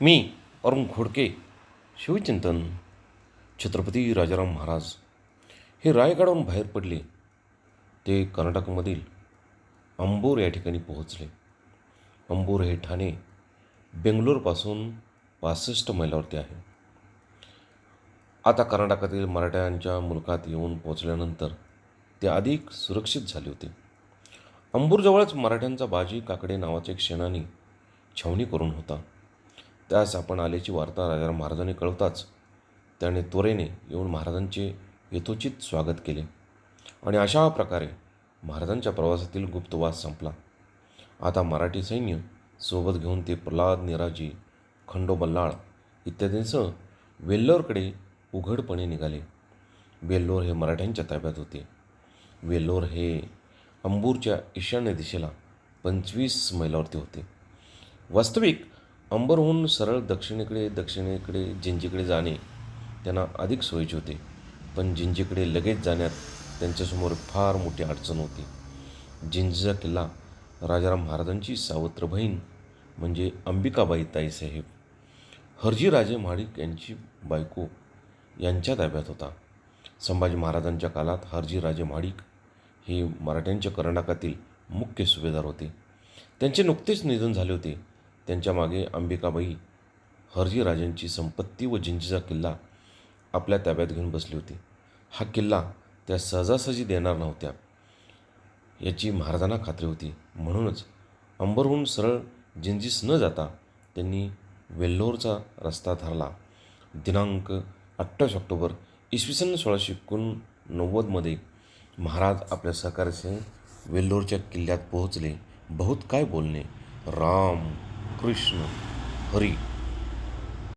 मी अरुण घोडके शिवचिंतन छत्रपती राजाराम महाराज. हे रायगडावरून बाहेर पडले. ते कर्नाटकमधील अंबोर या ठिकाणी पोहोचले. अंबोर हे ठाणे बेंगलोरपासून पासष्ट मैलावरती आहे. आता कर्नाटकातील मराठ्यांच्या मुलकात येऊन पोचल्यानंतर ते अधिक सुरक्षित झाले होते. अंबूरजवळच मराठ्यांचा बाजी काकडे नावाच्या एक सेनानी छावणी करून होता. त्यास आपण आल्याची वार्ता राजा महाराजांनी कळवताच त्याने त्वरेने येऊन महाराजांचे यथोचित स्वागत केले. आणि अशा प्रकारे महाराजांच्या प्रवासातील गुप्तवास संपला. आता मराठी सैन्य सोबत घेऊन ते प्रल्हाद निराजी खंडो बल्लाळ इत्यादींसह वेल्लोरकडे उघडपणे निघाले. वेल्लोर हे मराठ्यांच्या ताब्यात होते. वेल्लोर हे अंबूरच्या ईशान्य दिशेला पंचवीस मैलावरती होते. वास्तविक अंबरहून सरळ दक्षिणेकडे दक्षिणेकडे जिंजीकडे जाणे त्यांना अधिक सोयीचे होते. पण जिंजीकडे लगेच जाण्यात त्यांच्यासमोर फार मोठी अडचण होती. जिंजीचा किल्ला राजाराम महाराजांची सावत्र बहीण म्हणजे अंबिकाबाई ताईसाहेब हरजीराजे महाडिक यांची बायको यांच्या ताब्यात होता. संभाजी महाराजांच्या काळात हरजीराजे महाडिक हे मराठ्यांच्या कर्नाटकातील मुख्य सुभेदार होते. त्यांचे नुकतेच निधन झाले होते. त्यांच्या मागे अंबिकाबाई हरजीराजांची संपत्ती व जिंजीचा किल्ला आपल्या ताब्यात घेऊन बसली होती. हा किल्ला त्या सहजासहजी देणार नव्हत्या याची महाराजांना खात्री होती. म्हणूनच अंबरहून सरळ जिंजीस न जाता त्यांनी वेल्लोरचा रस्ता धरला. दिनांक अठ्ठावीस ऑक्टोबर इसवी सन सोळाशे एकोणनव्वदमध्ये महाराज आपल्या सहकार्यासह वेल्लोरच्या किल्ल्यात पोहोचले. बहुत काय बोलणे? राम! કૃષ્ણ હરિ